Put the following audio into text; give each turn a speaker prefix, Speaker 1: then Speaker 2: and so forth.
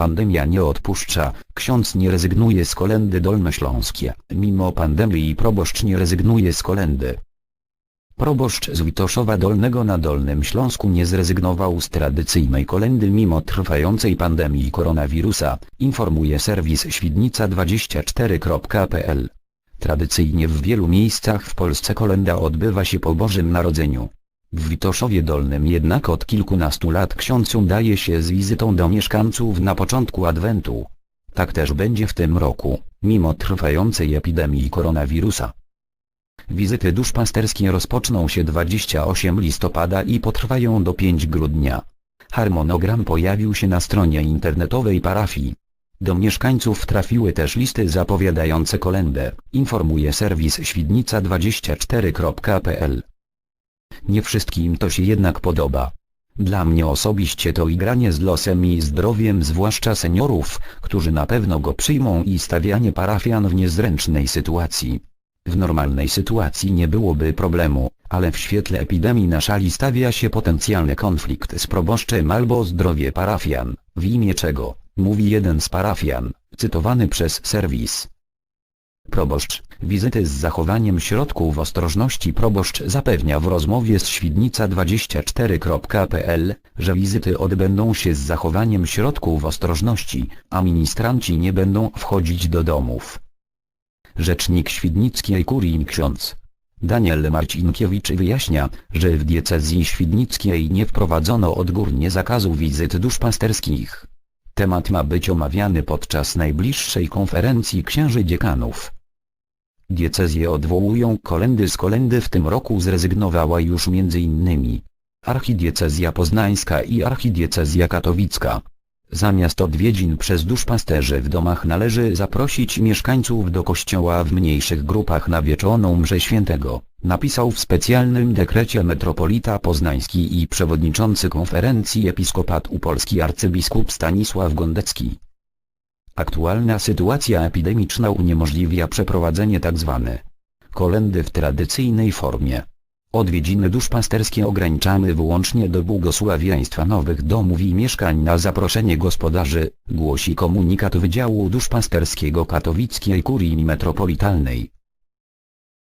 Speaker 1: Pandemia nie odpuszcza, ksiądz nie rezygnuje z kolendy dolnośląskie. Mimo pandemii proboszcz nie rezygnuje z kolendy. Proboszcz z Witoszowa Dolnego na Dolnym Śląsku nie zrezygnował z tradycyjnej kolendy mimo trwającej pandemii koronawirusa, informuje serwis świdnica24.pl. Tradycyjnie w wielu miejscach w Polsce kolenda odbywa się po Bożym Narodzeniu. W Witoszowie Dolnym jednak od kilkunastu lat ksiądz udaje się z wizytą do mieszkańców na początku Adwentu. Tak też będzie w tym roku, mimo trwającej epidemii koronawirusa. Wizyty duszpasterskie rozpoczną się 28 listopada i potrwają do 5 grudnia. Harmonogram pojawił się na stronie internetowej parafii. Do mieszkańców trafiły też listy zapowiadające kolendę, informuje serwis świdnica24.pl. Nie wszystkim to się jednak podoba. Dla mnie osobiście to igranie z losem i zdrowiem zwłaszcza seniorów, którzy na pewno go przyjmą i stawianie parafian w niezręcznej sytuacji. W normalnej sytuacji nie byłoby problemu, ale w świetle epidemii na szali stawia się potencjalny konflikt z proboszczem albo zdrowie parafian, w imię czego, mówi jeden z parafian, cytowany przez serwis. Proboszcz, wizyty z zachowaniem środków ostrożności proboszcz zapewnia w rozmowie z świdnica24.pl, że wizyty odbędą się z zachowaniem środków ostrożności, a ministranci nie będą wchodzić do domów. Rzecznik Świdnickiej Kurii ksiądz Daniel Marcinkiewicz wyjaśnia, że w diecezji świdnickiej nie wprowadzono odgórnie zakazu wizyt duszpasterskich. Temat ma być omawiany podczas najbliższej konferencji księży dziekanów. Diecezje odwołują kolendy z kolendy w tym roku zrezygnowała już m.in. Archidiecezja Poznańska i Archidiecezja Katowicka. Zamiast odwiedzin przez duszpasterzy w domach należy zaprosić mieszkańców do kościoła w mniejszych grupach na wieczoną mszę świętego, napisał w specjalnym dekrecie metropolita poznański i przewodniczący konferencji episkopatu polski arcybiskup Stanisław Gondecki. Aktualna sytuacja epidemiczna uniemożliwia przeprowadzenie tzw. kolendy w tradycyjnej formie. Odwiedziny duszpasterskie ograniczamy wyłącznie do błogosławieństwa nowych domów i mieszkań na zaproszenie gospodarzy, głosi komunikat Wydziału Duszpasterskiego Katowickiej Kurii Metropolitalnej.